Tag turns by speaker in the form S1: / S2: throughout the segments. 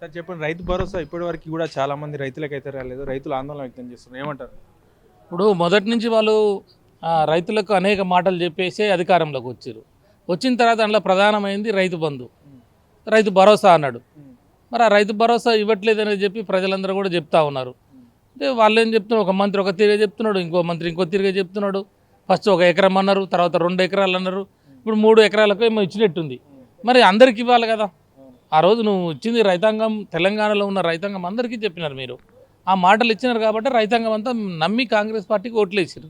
S1: Sir చెప్పండి. రైతు భరోసా ఇప్పటి వరకు కూడా చాలా మంది రైతులకైతే రాలేదు. రైతులు ఆందోళన వ్యక్తం చేస్తున్నారు. ఏమంటారు?
S2: ఇప్పుడు మొదటి నుంచి వాళ్ళు రైతులకు అనేక మాటలు చెప్పేసి అధికారంలోకి వచ్చారు. వచ్చిన తర్వాత అందులో ప్రధానమైంది రైతు బంధు. రైతు భరోసా అన్నాడు. మరి ఆ రైతు భరోసా ఇవ్వట్లేదని చెప్పి ప్రజలందరూ కూడా చెప్తా ఉన్నారు. అంటే వాళ్ళు ఏం చెప్తున్నారు? ఒక మంత్రి ఒక తీరుగా చెప్తున్నాడు ఇంకో మంత్రి ఇంకో తీరుగా చెప్తున్నాడు. ఫస్ట్ ఒక ఎకరం అన్నారు తర్వాత రెండు ఎకరాలు అన్నారు. ఇప్పుడు మూడు ఎకరాలకు ఏమో ఇచ్చినట్టుంది. మరి అందరికి ఇవ్వాలి కదా. ఆ రోజు నువ్వు ఇచ్చింది రైతాంగం తెలంగాణలో ఉన్న రైతాంగం అందరికీ చెప్పినారు మీరు. ఆ మాటలు ఇచ్చినారు కాబట్టి రైతాంగం అంతా నమ్మి కాంగ్రెస్ పార్టీకి ఓట్లేసారు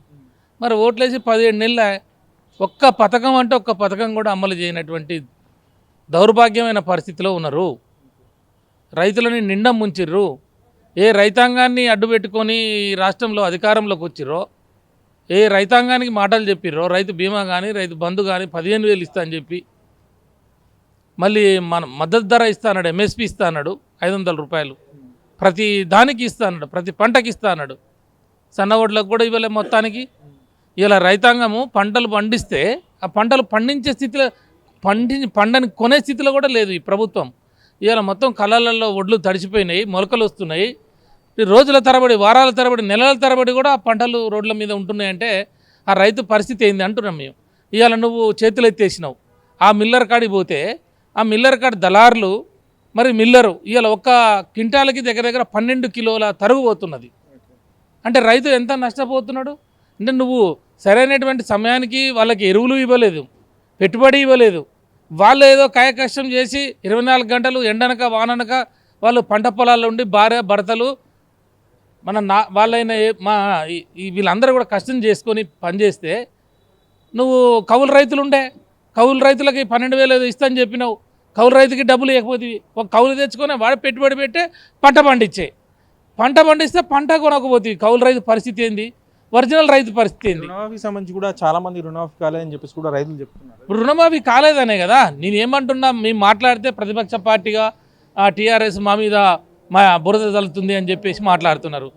S2: మరి ఓట్లేసి పదిహేడు నెలల ఒక్క పథకం అంటే ఒక్క పథకం కూడా అమలు చేయనటువంటి దౌర్భాగ్యమైన పరిస్థితిలో ఉన్నారు. రైతులని నిండా ముంచిర్రు. ఏ రైతాంగాన్ని అడ్డుపెట్టుకొని ఈ రాష్ట్రంలో అధికారంలోకి వచ్చిర్రో ఏ రైతాంగానికి మాటలు చెప్పిర్రో రైతు బీమా కానీ రైతు బంధు కానీ పదిహేను వేలు ఇస్తా అని చెప్పి మళ్ళీ మన మద్దతు ధర ఇస్తా ఎంఎస్పి ఇస్తా అన్నాడు ఐదు వందల రూపాయలు. ప్రతి దానికి ఇస్తా అన్నాడు ప్రతి పంటకి ఇస్తా అన్నాడు సన్న ఓట్లకు కూడా ఇవ్వలే మొత్తానికి. ఇలా రైతాంగము పంటలు పండిస్తే ఆ పంటలు పండించే స్థితిలో పండి పండని కొనే స్థితిలో కూడా లేదు ఈ ప్రభుత్వం. ఇవాళ మొత్తం కళ్ళల్లో ఒడ్లు తడిచిపోయినాయి మొలకలు వస్తున్నాయి. ఈ రోజుల తరబడి వారాల తరబడి నెలల తరబడి కూడా ఆ పంటలు రోడ్ల మీద ఉంటున్నాయంటే ఆ రైతు పరిస్థితి ఏంది అంటున్నాం మేము. ఇవాళ నువ్వు చేతులు ఎత్తేసినావు ఆ మిల్లర్ కాడికి పోతే ఆ మిల్లర్ కాడ దళారులు మరి మిల్లరు ఇవాళ ఒక్క క్వింటాలకి దగ్గర దగ్గర పన్నెండు కిలోల తరుగు పోతున్నది. అంటే రైతు ఎంత నష్టపోతున్నాడు? అంటే నువ్వు సరైనటువంటి సమయానికి వాళ్ళకి ఎరువులు ఇవ్వలేదు పెట్టుబడి ఇవ్వలేదు. వాళ్ళు ఏదో కాయ కష్టం చేసి ఇరవై నాలుగు గంటలు ఎండనక వాననక వాళ్ళు పంట పొలాల్లో ఉండి భార్య భర్తలు మన నా వాళ్ళైన మా వీళ్ళందరూ కూడా కష్టం చేసుకొని పనిచేస్తే నువ్వు కౌలు రైతులు ఉండే కౌలు రైతులకి పన్నెండు వేలు ఏదో ఇస్తా అని చెప్పినావు. కౌలు రైతుకి డబ్బులు ఇవ్వకపోతే ఒక కౌలు తెచ్చుకొని వాడు పెట్టుబడి పెట్టే పంట పండించే. పంట పండిస్తే పంట కొనకపోతే కౌలు రైతు పరిస్థితి ఏంది? ఒరిజినల్ రైతు పరిస్థితి ఏంది?
S1: రుణమాఫీకి సంబంధించి కూడా చాలా మంది రుణమాఫీ కాలేదని చెప్పేసి కూడా రైతులు చెప్తున్నారు.
S2: ఇప్పుడు రుణమాఫీ కాలేదనే కదా? నేను ఏమంటున్నా మేము మాట్లాడితే ప్రతిపక్ష పార్టీగా ఆ టీఆర్ఎస్ మా మీద మా బురద తలుతుంది అని చెప్పేసి మాట్లాడుతున్నారు.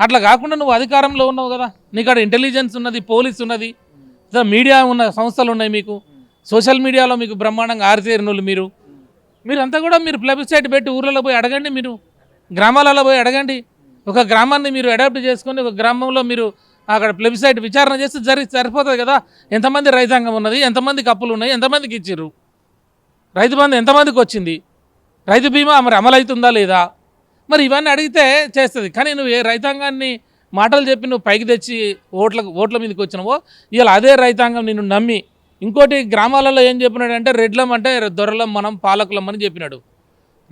S2: అట్లా కాకుండా నువ్వు అధికారంలో ఉన్నావు కదా? నీకు అక్కడ ఇంటెలిజెన్స్ ఉన్నది పోలీస్ ఉన్నది. మీడియా ఉన్న సంస్థలు ఉన్నాయి మీకు. సోషల్ మీడియాలో మీకు బ్రహ్మాండంగా ఆరితేరినోళ్ళు మీరు. మీరంతా కూడా మీరు ప్లెబిసైట్ పెట్టి ఊర్లలో పోయి అడగండి మీరు గ్రామాలలో పోయి అడగండి. ఒక గ్రామాన్ని మీరు అడాప్ట్ చేసుకొని ఒక గ్రామంలో మీరు అక్కడ ప్లెబిసైట్ విచారణ చేస్తే జరి సరిపోతుంది కదా. ఎంతమంది రైతాంగం ఉన్నది ఎంతమందికి అప్పులు ఉన్నాయి ఎంతమందికి ఇచ్చారు రైతు బంధు ఎంతమందికి వచ్చింది? రైతు బీమా మరి అమలవుతుందా లేదా? మరి ఇవన్నీ అడిగితే చేస్తుంది. కానీ నువ్వు ఏ రైతాంగాన్ని మాటలు చెప్పి నువ్వు పైకి తెచ్చి ఓట్ల ఓట్ల మీదకి వచ్చినావో ఇవాళ అదే రైతాంగం నిన్ను నమ్మి ఇంకోటి గ్రామాలలో ఏం చెప్పినాడంటే రెడ్లం అంటే దొరలం మనం పాలకులం అని చెప్పినాడు.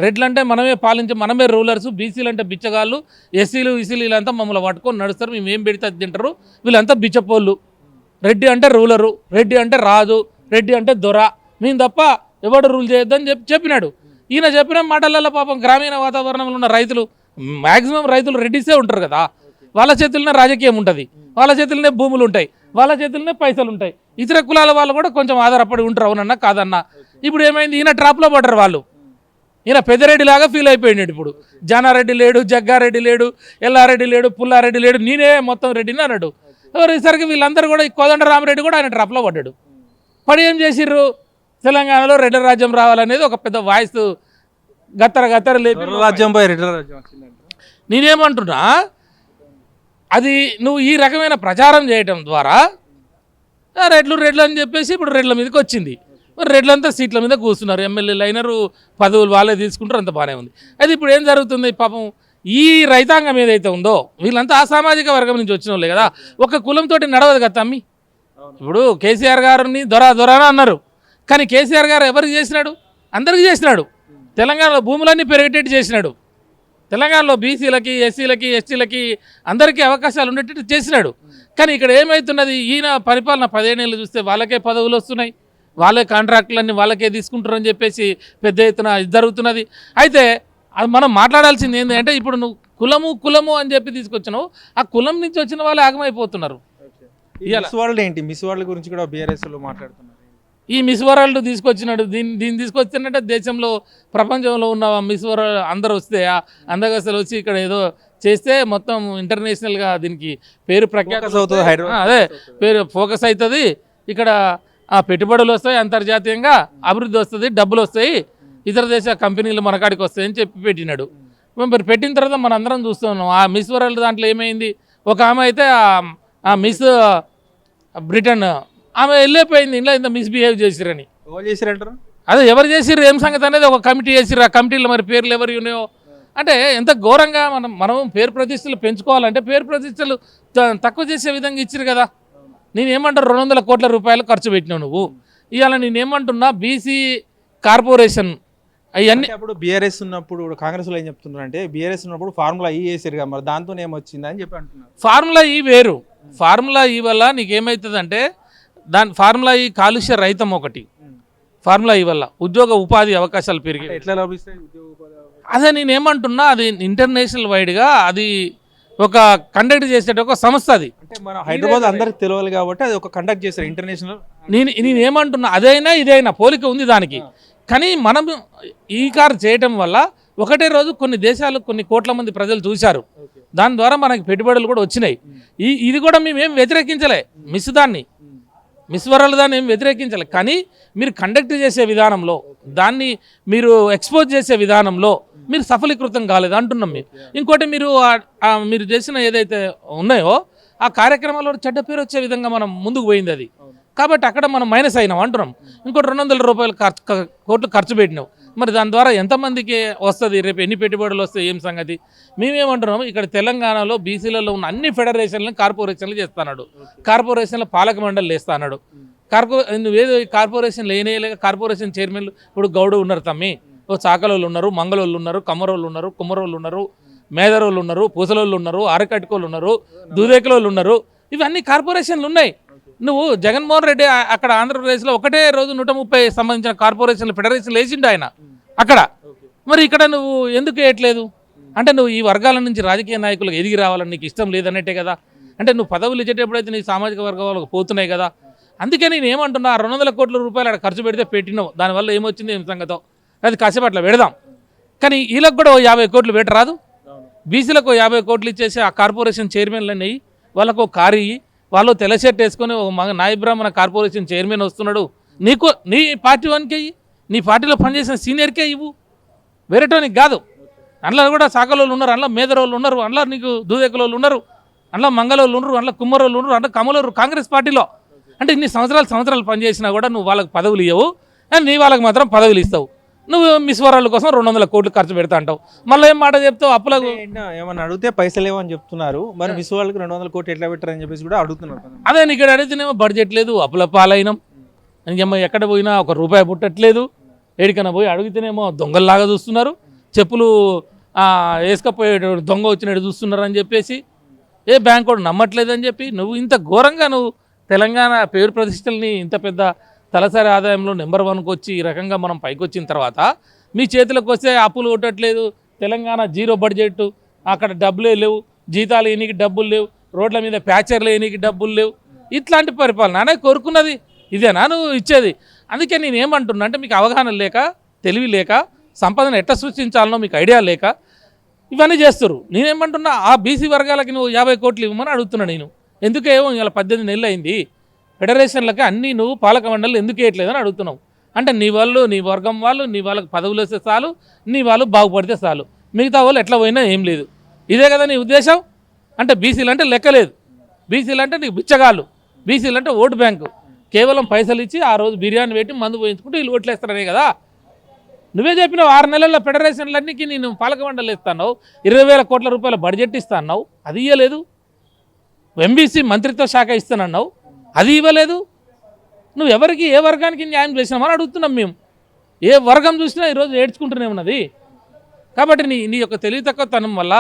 S2: రెడ్లు అంటే మనమే పాలించే మనమే రూలర్స్ బీసీలు అంటే బిచ్చగాళ్ళు ఎస్సీలు ఈసీలు వీళ్ళంతా మమ్మల్ని పట్టుకొని నడుస్తారు. మేము ఏం పెడితే తింటారు. వీళ్ళంతా బిచ్చపోళ్ళు. రెడ్డి అంటే రూలరు రెడ్డి అంటే రాజు రెడ్డి అంటే దొర. మేము తప్ప ఎవడు రూల్ చేయొద్దని చెప్పి చెప్పినాడు. ఈయన చెప్పిన మాటలలో పాపం గ్రామీణ వాతావరణంలో ఉన్న రైతులు మ్యాక్సిమం రైతులు రెడ్డిసే ఉంటారు కదా. వాళ్ళ చేతుల్లోనే రాజకీయం ఉంటుంది. వాళ్ళ చేతుల్లోనే భూములు ఉంటాయి. వాళ్ళ చేతుల్లోనే పైసలు ఉంటాయి. ఇతర కులాల వాళ్ళు కూడా కొంచెం ఆధారపడి ఉంటారు అవునన్నా కాదన్నా. ఇప్పుడు ఏమైంది? ఈయన ట్రాప్లో పడ్డారు వాళ్ళు. ఈయన పెద్దరెడ్డి లాగా ఫీల్ అయిపోయినాడు ఇప్పుడు. జానారెడ్డి లేడు జగ్గారెడ్డి లేడు ఎల్లారెడ్డి లేడు పుల్లారెడ్డి లేడు నేనే మొత్తం రెడ్డిని అన్నాడు. ఎవరిసరికి వీళ్ళందరూ కూడా కోదండరామరెడ్డి కూడా ఆయన ట్రాప్లో పడ్డాడు. పడి ఏం చేసిర్రు? తెలంగాణలో రెడ్డి రాజ్యం రావాలనేది ఒక పెద్ద వాయిస్ గత్తర గత్తర లేపి
S1: రెడ్ల రాజ్యంపై రెడ్ల రాజ్యం
S2: నేనేమంటున్నా? అది నువ్వు ఈ రకమైన ప్రచారం చేయటం ద్వారా రెడ్లు రెడ్లు అని చెప్పేసి ఇప్పుడు రెడ్ల మీదకి వచ్చింది. మరి రెడ్లంతా సీట్ల మీద కూర్చున్నారు. ఎమ్మెల్యేలు అయినారు పదవులు వాళ్ళే తీసుకుంటారు అంత బాగానే ఉంది. అది ఇప్పుడు ఏం జరుగుతుంది? పాపం ఈ రైతాంగం ఏదైతే ఉందో వీళ్ళంతా అసామాజిక వర్గం నుంచి వచ్చిన వాళ్ళే కదా. ఒక కులంతో నడవదు కదా తమ్మి? ఇప్పుడు కేసీఆర్ గారిని దొర దొర అన్నారు. కానీ కేసీఆర్ గారు ఎవరికి చేసినాడు? అందరికి చేసినాడు. తెలంగాణలో భూములన్నీ పెరిగేటట్టు చేసినాడు. తెలంగాణలో బీసీలకి ఎస్సీలకి ఎస్టీలకి అందరికీ అవకాశాలు ఉండేటట్టు చేసినాడు. కానీ ఇక్కడ ఏమవుతున్నది ఈయన పరిపాలన పదిహేనేళ్ళు చూస్తే వాళ్ళకే పదవులు వస్తున్నాయి. వాళ్ళే కాంట్రాక్టులన్నీ వాళ్ళకే తీసుకుంటారని చెప్పేసి పెద్ద ఎత్తున జరుగుతున్నది. అయితే అది మనం మాట్లాడాల్సింది ఏంటంటే ఇప్పుడు నువ్వు కులము కులము అని చెప్పి తీసుకొచ్చినావు. ఆ కులం నుంచి వచ్చిన వాళ్ళే ఆగమైపోతున్నారు.
S1: మిస్ వరల్డ్ ఏంటి? మిస్ వరల్డ్ గురించి కూడా బీఆర్ఎస్లో మాట్లాడుతున్నారు.
S2: ఈ మిస్ వరల్డ్ తీసుకొచ్చినాడు. దీన్ని దీన్ని తీసుకొచ్చినట్టే దేశంలో ప్రపంచంలో ఉన్న మిస్ వరల్డ్ అందరు వస్తే ఆ అందగస్తలు వచ్చి ఇక్కడ ఏదో చేస్తే మొత్తం ఇంటర్నేషనల్గా దీనికి పేరు ప్రఖ్యాత అదే పేరు ఫోకస్ అవుతుంది. ఇక్కడ ఆ పెట్టుబడులు వస్తాయి అంతర్జాతీయంగా అభివృద్ధి వస్తుంది డబ్బులు వస్తాయి ఇతర దేశ కంపెనీలు మన కాడికి వస్తాయని చెప్పి పెట్టినాడు. మరి పెట్టిన తర్వాత మన అందరం చూస్తున్నాం ఆ మిస్ వరల్డ్ దాంట్లో ఏమైంది? ఒక ఆమె అయితే ఆ మిస్ బ్రిటన్ ఆమె వెళ్ళిపోయింది ఇంట్లో ఇంత మిస్బిహేవ్ చేసిరని.
S1: ఎవరు చేసిరంటారు?
S2: అదే ఎవరు చేసిర్రు ఏం సంగతి అనేది ఒక కమిటీ చేసిర్రు ఆ కమిటీలో మరి పేర్లు ఎవరు ఉన్నాయో. అంటే ఎంత ఘోరంగా మనం మనం పేరు ప్రతిష్టలు పెంచుకోవాలంటే పేరు ప్రతిష్టలు తక్కువ చేసే విధంగా ఇచ్చిరు కదా. నేనేమంటారు రెండు వందల కోట్ల రూపాయలు ఖర్చు పెట్టినావు నువ్వు. ఇవాళ నేనేమంటున్నా బీసీ కార్పొరేషన్ అవన్నీ
S1: అప్పుడు బీఆర్ఎస్ ఉన్నప్పుడు కాంగ్రెస్లో ఏం చెప్తున్నారు అంటే బీఆర్ఎస్ ఉన్నప్పుడు ఫార్ములా ఈ వేసారు కదా మరి దాంతో ఏమొచ్చింది అని చెప్పి అంటున్నారు.
S2: ఫార్ములా ఈ వేరు. ఫార్ములా ఈ వల్ల నీకేమవుతుందంటే దాని ఫార్ములా ఈ కాలుష్య రహితం ఒకటి. ఫార్ములా ఈ వల్ల ఉద్యోగ ఉపాధి అవకాశాలు పెరిగాయి
S1: ఎట్లా లభిస్తాయి?
S2: అదే నేను ఏమంటున్నా అది ఇంటర్నేషనల్ వైడ్గా అది ఒక కండక్ట్ చేసే ఒక సంస్థ అది.
S1: అంటే మన హైదరాబాద్ అందరికి తెలియాలి కాబట్టి అది ఒక కండక్ట్ చేశారు ఇంటర్నేషనల్
S2: నేను నేను ఏమంటున్నా అదైనా ఇదైనా పోలిక ఉంది దానికి. కానీ మనం ఈ కార్ చేయటం వల్ల ఒకటే రోజు కొన్ని దేశాలు కొన్ని కోట్ల మంది ప్రజలు చూశారు. దాని ద్వారా మనకి పెట్టుబడులు కూడా వచ్చినాయి. ఈ ఇది కూడా మేము ఏం వ్యతిరేకించలే మిస్ దాన్ని. మిస్ వరల్డ్ దాన్ని ఏం వ్యతిరేకించాలి. కానీ మీరు కండక్ట్ చేసే విధానంలో దాన్ని మీరు ఎక్స్పోజ్ చేసే విధానంలో మీరు సఫలీకృతం కాలేదు అంటున్నాం మీరు ఇంకోటి మీరు మీరు చేసిన ఏదైతే ఉన్నాయో ఆ కార్యక్రమాల్లో చెడ్డ పేరు వచ్చే విధంగా మనం ముందుకు పోయింది అది. కాబట్టి అక్కడ మనం మైనస్ అయినాం అంటున్నాం. ఇంకోటి రెండు వందల రూపాయలు ఖర్చు కోట్లు ఖర్చు పెట్టినావు మరి దాని ద్వారా ఎంతమందికి వస్తుంది? రేపు ఎన్ని పెట్టుబడులు వస్తాయి? ఏం సంగతి? మేమేమంటున్నాము ఇక్కడ తెలంగాణలో బీసీలలో ఉన్న అన్ని ఫెడరేషన్లను కార్పొరేషన్లు చేస్తున్నాడు. కార్పొరేషన్ల పాలక మండలి వేస్తాడు కార్పొ నువ్వేదో కార్పొరేషన్ లేనేలేక కార్పొరేషన్ చైర్మన్లు ఇప్పుడు గౌడు ఉన్నారు తమ్మి. ఓ చాకలోళ్ళు ఉన్నారు మంగళోళ్ళు ఉన్నారు కమ్మరోళ్ళు ఉన్నారు కుమ్మరోళ్ళు ఉన్నారు మేదరోళ్ళు ఉన్నారు పూసలోళ్ళు ఉన్నారు ఆరకట్టుకోళ్ళు ఉన్నారు దూదేకలోళ్ళు ఉన్నారు. ఇవన్నీ కార్పొరేషన్లు ఉన్నాయి. నువ్వు జగన్మోహన్ రెడ్డి అక్కడ ఆంధ్రప్రదేశ్లో ఒకటే రోజు నూట ముప్పై సంబంధించిన కార్పొరేషన్లు ఫెడరేషన్లు వేసిండు ఆయన. అక్కడ. మరి ఇక్కడ నువ్వు ఎందుకు వేయట్లేదు? అంటే నువ్వు ఈ వర్గాల నుంచి రాజకీయ నాయకులకు ఎదిగి రావాలని నీకు ఇష్టం లేదన్నట్టే కదా? అంటే నువ్వు పదవులు ఇచ్చేటప్పుడైతే నీ సామాజిక వర్గం వాళ్ళకి పోతున్నాయి కదా? అందుకే నేను ఏమంటున్నా రెండు వందల కోట్ల రూపాయలు అక్కడ ఖర్చు పెడితే పెట్టినావు. దానివల్ల ఏమొచ్చింది? ఏం సంగతో? అది కాసేపు అట్లా పెడదాం. కానీ వీళ్ళకి కూడా ఓ యాభై కోట్లు పెట్టరాదు? బీసీలకు యాభై కోట్లు ఇచ్చేసి ఆ కార్పొరేషన్ చైర్మన్లు అయ్యి వాళ్ళకు కారు ఇయ్యి వాళ్ళు తెల్ల షర్ట్ వేసుకొని ఒక మగ నాయ బ్రాహ్మణ కార్పొరేషన్ చైర్మన్ వస్తున్నాడు. నీకు నీ పార్టీ వానికి నీ పార్టీలో పనిచేసిన సీనియర్కే ఇవ్వు. వేరేటోనికి కాదు. అందులో కూడా సాకలోళ్ళు ఉన్నారు అందులో మేదరోళ్ళు ఉన్నారు అందులో నీకు దూదేకలోళ్ళు ఉన్నారు అందులో మంగళోళ్ళు ఉన్నారు అందులో కుమ్మరోళ్ళు ఉన్నారు అందులో కమలోళ్ళు కాంగ్రెస్ పార్టీలో. అంటే ఇన్ని సంవత్సరాలు సంవత్సరాలు పనిచేసినా కూడా నువ్వు వాళ్ళకి పదవులు ఇవ్వవు అండ్ నీ వాళ్ళకి మాత్రం పదవులు ఇస్తావు. నువ్వు మిస్ వరాల కోసం రెండు వందల కోట్లు ఖర్చు పెడతా అంటావు. మళ్ళీ ఏం మాట చెప్తావు? అప్పులకు
S1: ఏమన్నా అడిగితే పైసలు ఏమని చెప్తున్నారు. మరి మిస్ వాళ్ళకి రెండు వందల కోట్లు ఎట్లా పెట్టారని చెప్పేసి కూడా అడుగుతున్నారు.
S2: అదే నీకు ఇక్కడ అడిగితేనేమో బడ్జెట్ లేదు అప్పుల పాలైనం. ఇంకేమో ఎక్కడ పోయినా ఒక రూపాయి పుట్టట్లేదు. ఏడికైనా పోయి అడిగితేనేమో దొంగల్లాగా చూస్తున్నారు. చెప్పులు ఆ, వేసుకపోయేటోడు దొంగ వచ్చినట్టు చూస్తున్నారు అని చెప్పేసి ఏ బ్యాంక్ కూడా నమ్మట్లేదు అని చెప్పి నువ్వు ఇంత ఘోరంగా నువ్వు తెలంగాణ పేరు ప్రతిష్టల్ని ఇంత పెద్ద తలసరి ఆదాయంలో నెంబర్ వన్కి వచ్చి ఈ రకంగా మనం పైకి వచ్చిన తర్వాత మీ చేతులకు వస్తే అప్పులు కొట్టట్లేదు. తెలంగాణ జీరో బడ్జెట్ అక్కడ డబ్బులే లేవు. జీతాలు ఎనికి డబ్బులు లేవు. రోడ్ల మీద ప్యాచర్లు ఎనికి డబ్బులు లేవు. ఇట్లాంటి పరిపాలన. అనే కోరుకున్నది ఇదేనా నువ్వు ఇచ్చేది? అందుకే నేను ఏమంటున్నా అంటే మీకు అవగాహన లేక తెలివి లేక సంపదను ఎట్లా సృష్టించాలనో మీకు ఐడియా లేక ఇవన్నీ చేస్తారు నేనేమంటున్నా ఆ బీసీ వర్గాలకి నువ్వు యాభై కోట్లు ఇవ్వమని అడుగుతున్నా నేను. ఎందుకేమో ఇలా పద్దెనిమిది నెలలు అయింది ఫెడరేషన్లకి అన్నీ నువ్వు పాలక మండలి ఎందుకు వేయట్లేదని అడుగుతున్నావు. అంటే నీ వాళ్ళు నీ వర్గం వాళ్ళు నీ వాళ్ళకి పదవులు వస్తే చాలు నీ వాళ్ళు బాగుపడితే చాలు. మిగతా వాళ్ళు ఎట్లా పోయినా ఏం లేదు. ఇదే కదా నీ ఉద్దేశం? అంటే బీసీలు అంటే లెక్కలేదు బీసీలు అంటే నీకు బిచ్చగాళ్ళు. బీసీలు అంటే ఓటు బ్యాంకు. కేవలం పైసలు ఇచ్చి ఆ రోజు బిర్యానీ పెట్టి మందు పోయించుకుంటూ వీళ్ళు ఓట్లేస్తారనే కదా. నువ్వే చెప్పినావు ఆరు నెలల్లో ఫెడరేషన్లన్నికి నేను పాలక మండలి ఇస్తాను ఇరవై వేల కోట్ల రూపాయల బడ్జెట్ ఇస్తాను అది ఇవ్వలేదు ఎంబీసీ మంత్రిత్వ శాఖ ఇస్తానన్నావు. అది ఇవ్వలేదు. నువ్వు ఎవరికి ఏ వర్గానికి న్యాయం చేసినామని అడుగుతున్నాం మేము. ఏ వర్గం చూసినా ఈరోజు ఏడ్చుకుంటూనే ఉన్నది. కాబట్టి నీ నీ యొక్క తెలివి తక్కువతనం వల్ల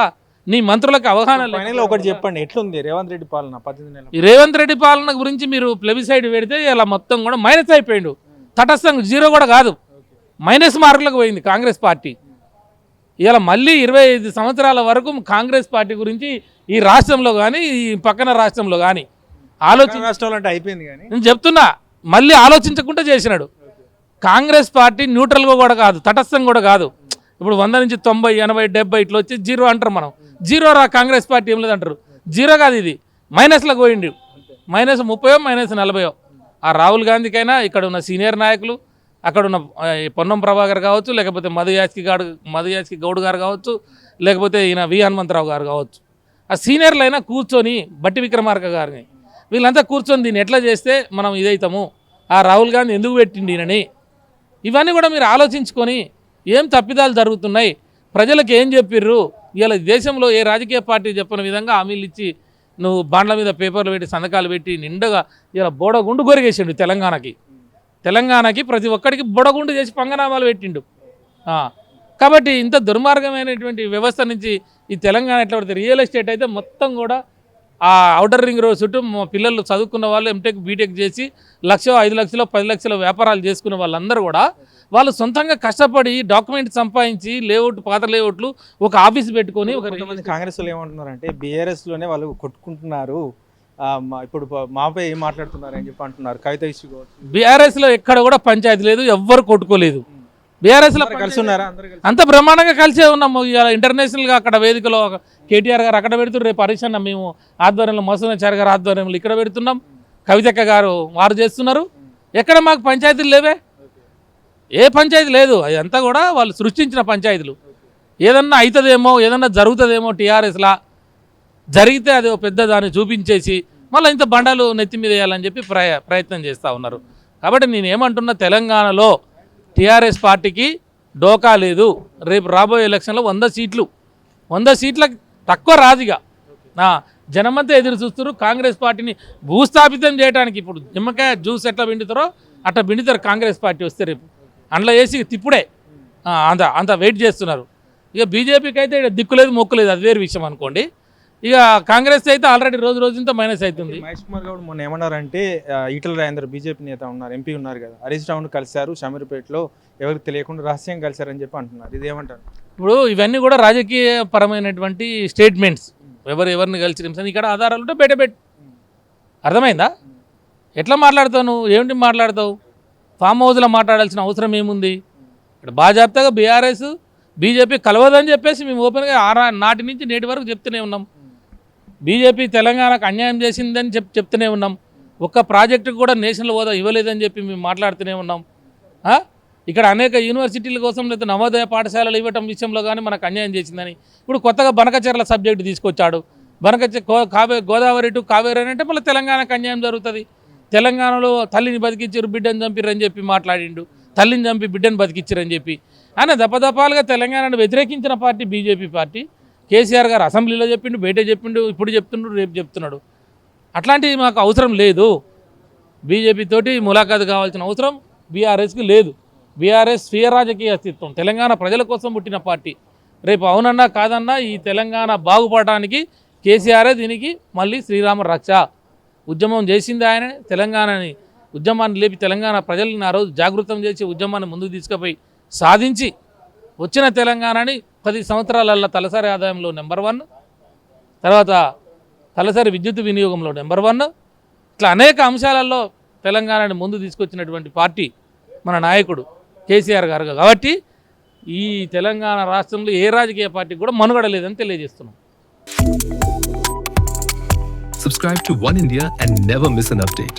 S2: నీ మంత్రులకు అవగాహన
S1: ఒకటి చెప్పండి. ఎట్లుంది రేవంత్ రెడ్డి పాలన పద్దెనిమిది
S2: రేవంత్ రెడ్డి పాలన గురించి మీరు ప్లెబిసైడ్ పెడితే ఇలా మొత్తం కూడా మైనస్ అయిపోయిండు. తటస్థం జీరో కూడా కాదు. మైనస్ మార్కులకు పోయింది కాంగ్రెస్ పార్టీ. ఇలా మళ్ళీ ఇరవై ఐదు సంవత్సరాల వరకు కాంగ్రెస్ పార్టీ గురించి ఈ రాష్ట్రంలో కానీ ఈ పక్కన రాష్ట్రంలో కానీ ఆలోచి
S1: తెలంగాణ రాష్ట్రాలు అంటే అయిపోయింది కానీ.
S2: నేను చెప్తున్నా మళ్ళీ ఆలోచించకుండా చేసినాడు. కాంగ్రెస్ పార్టీ న్యూట్రల్గా కూడా కాదు తటస్థం కూడా కాదు. ఇప్పుడు వంద నుంచి తొంభై ఎనభై డెబ్బై ఇట్లా వచ్చి జీరో అంటారు మనం. జీరో రా కాంగ్రెస్ పార్టీ ఏం లేదంటారు. జీరో కాదు ఇది. మైనస్లోకి పోయిండు. మైనస్ ముప్పయో మైనస్ నలభయో. ఆ రాహుల్ గాంధీకైనా ఇక్కడ ఉన్న సీనియర్ నాయకులు అక్కడ ఉన్న పొన్నం ప్రభాకర్ కావచ్చు లేకపోతే మధు యాస్కి గాడు మధు యాస్కి గౌడ్ గారు కావచ్చు లేకపోతే ఈయన వి హనుమంతరావు గారు కావచ్చు. ఆ సీనియర్లు అయినా కూర్చొని బట్టి విక్రమార్క గారిని వీళ్ళంతా కూర్చొని దీన్ని ఎట్లా చేస్తే మనం ఇదైతాము? ఆ రాహుల్ గాంధీ ఎందుకు పెట్టిండి అని ఇవన్నీ కూడా మీరు ఆలోచించుకొని ఏం తప్పిదాలు జరుగుతున్నాయి? ప్రజలకు ఏం చెప్పిర్రు? ఇలా దేశంలో ఏ రాజకీయ పార్టీ చెప్పిన విధంగా హామీలు ఇచ్చి నువ్వు బాండ్ల మీద పేపర్లు పెట్టి సంతకాలు పెట్టి నిండగా ఇలా బోడగుండు గొరిగేసిండు తెలంగాణకి. తెలంగాణకి ప్రతి ఒక్కడికి బొడగుండు చేసి పంగనామాలు పెట్టిండు. కాబట్టి ఇంత దుర్మార్గమైనటువంటి వ్యవస్థ నుంచి ఈ తెలంగాణ ఎట్లా పడితే రియల్ ఎస్టేట్ అయితే మొత్తం కూడా ఆ అవుటర్ రింగ్ రోడ్ చుట్టూ మా పిల్లలు చదువుకున్న వాళ్ళు ఎంటెక్ బీటెక్ చేసి లక్ష ఐదు లక్షలు పది లక్షల వ్యాపారాలు చేసుకున్న వాళ్ళందరూ కూడా వాళ్ళు సొంతంగా కష్టపడి డాక్యుమెంట్ సంపాదించి లేఅవుట్ పాత లేఅవుట్లు ఒక ఆఫీస్ పెట్టుకొని ఒక
S1: కాంగ్రెస్ వాళ్ళు ఏమంటున్నారంటే బీఆర్ఎస్లోనే వాళ్ళు కొట్టుకుంటున్నారు. ఇప్పుడు మాపై ఏం మాట్లాడుతున్నారు అని చెప్పి అంటున్నారు. కవిత ఇష్యూ.
S2: బీఆర్ఎస్లో ఎక్కడ కూడా పంచాయతీ లేదు ఎవ్వరు కొట్టుకోలేదు. బీఆర్ఎస్లో
S1: కలిసి ఉన్నారా?
S2: అంత బ్రహ్మాండంగా కలిసే ఉన్నాము. ఇంటర్నేషనల్గా అక్కడ వేదికలో కేటీఆర్ గారు అక్కడ పెడుతున్నారు రేపు హరీష్ అన్న మేము ఆధ్వర్యంలో మసూనాచారి గారు ఆధ్వర్యంలో ఇక్కడ పెడుతున్నాం. కవితక్క గారు వారు చేస్తున్నారు. ఎక్కడ మాకు పంచాయతీలు లేవే? ఏ పంచాయతీ లేదు. అదంతా కూడా వాళ్ళు సృష్టించిన పంచాయతీలు. ఏదన్నా అవుతుందేమో ఏదన్నా జరుగుతుందేమో టీఆర్ఎస్లా జరిగితే అది పెద్ద దాన్ని చూపించేసి మళ్ళీ ఇంత బండలు నెత్తి మీద వేయాలని చెప్పి ప్రయ ప్రయత్నం చేస్తూ ఉన్నారు. కాబట్టి నేను ఏమంటున్నా తెలంగాణలో టీఆర్ఎస్ పార్టీకి డోకా లేదు. రేపు రాబోయే ఎలక్షన్లో వంద సీట్లు. వంద సీట్ల తక్కువ రాజుగా. ఆ, జనమంతా ఎదురు చూస్తారు కాంగ్రెస్ పార్టీని భూస్థాపితం చేయడానికి ఇప్పుడు నిమ్మకాయ జ్యూస్ ఎట్లా పిండుతారో అట్లా పిండుతారు కాంగ్రెస్ పార్టీ వస్తే రేపు. అందులో వేసి తిప్పుడే. అంత అంత వెయిట్ చేస్తున్నారు. ఇక బీజేపీకి అయితే దిక్కులేదు మొక్కులేదు అది వేరు విషయం అనుకోండి. ఇక కాంగ్రెస్ అయితే ఆల్రెడీ రోజు రోజుంతా మైనస్ అవుతుంది.
S1: మహేష్ కుమార్ గౌడ్ మొన్న ఏమన్నారంటే ఈటల రాజేందర్ బీజేపీ నేత ఉన్నారు ఎంపీ ఉన్నారు కదా హరీష్ రావును కలిశారు షమీర్పేటలో ఎవరికి తెలియకుండా రహస్యం కలిశారని చెప్పి అంటున్నారు. ఇది ఏమంటారు?
S2: ఇప్పుడు ఇవన్నీ కూడా రాజకీయ పరమైనటువంటి స్టేట్మెంట్స్. ఎవరు ఎవరిని కలిసి ఇక్కడ ఆధారాలు ఉంటే బయట పెట్టు. అర్థమైందా? ఎట్లా మాట్లాడతావు నువ్వు? ఏమిటి మాట్లాడతావు? ఫామ్ హౌస్లో మాట్లాడాల్సిన అవసరం ఏముంది? ఇక్కడ బాజాప్తాగా బీఆర్ఎస్ బీజేపీ కలవదని చెప్పేసి మేము ఓపెన్గా ఆరా నాటి నుంచి నేటి వరకు చెప్తూనే ఉన్నాం. బీజేపీ తెలంగాణకు అన్యాయం చేసిందని చెప్ చెప్తూనే ఉన్నాం. ఒక్క ప్రాజెక్టు కూడా నేషనల్ హోదా ఇవ్వలేదని చెప్పి మేము మాట్లాడుతూనే ఉన్నాం. ఇక్కడ అనేక యూనివర్సిటీల కోసం లేదా నవోదయ పాఠశాలలు ఇవ్వటం విషయంలో కానీ మనకు అన్యాయం చేసిందని. ఇప్పుడు కొత్తగా బనకచెర్ల సబ్జెక్టు తీసుకొచ్చాడు. బనకచె కావే గోదావరి టు కావేరి అని అంటే మళ్ళీ తెలంగాణకు అన్యాయం జరుగుతుంది. తెలంగాణలో తల్లిని బతికించారు బిడ్డను చంపిరని చెప్పి మాట్లాడిండు. తల్లిని చంపి బిడ్డను బతికించారని చెప్పి. ఆయన దపదపాలుగా తెలంగాణను వ్యతిరేకించిన పార్టీ బీజేపీ పార్టీ. కేసీఆర్ గారు అసెంబ్లీలో చెప్పిండు బయట చెప్పిండు ఇప్పుడు చెప్తున్నాడు రేపు చెప్తున్నాడు. అట్లాంటివి మాకు అవసరం లేదు. బీజేపీతోటి ములాఖాతు కావాల్సిన అవసరం బీఆర్ఎస్కి లేదు. బీఆర్ఎస్ స్వీయ రాజకీయ అస్తిత్వం తెలంగాణ ప్రజల కోసం పుట్టిన పార్టీ. రేపు అవునన్నా కాదన్నా ఈ తెలంగాణ బాగుపడటానికి కేసీఆరే దీనికి మళ్ళీ శ్రీరామ రక్ష ఉద్యమం చేసింది ఆయన తెలంగాణని ఉద్యమాన్ని లేపి తెలంగాణ ప్రజల్ని ఆ రోజు జాగృతం చేసి ఉద్యమాన్ని ముందుకు తీసుకుపోయి సాధించి వచ్చిన తెలంగాణని పది సంవత్సరాలల్లో తలసరి ఆదాయంలో నెంబర్ వన్ తర్వాత తలసరి విద్యుత్ వినియోగంలో నెంబర్ వన్ ఇట్లా అనేక అంశాలలో తెలంగాణని ముందు తీసుకొచ్చినటువంటి పార్టీ మన నాయకుడు కేసీఆర్ గారు కాబట్టి ఈ తెలంగాణ రాష్ట్రంలో ఏ రాజకీయ పార్టీకి కూడా మనుగడ లేదని తెలియజేస్తున్నాం
S3: Subscribe to One India and never miss an update.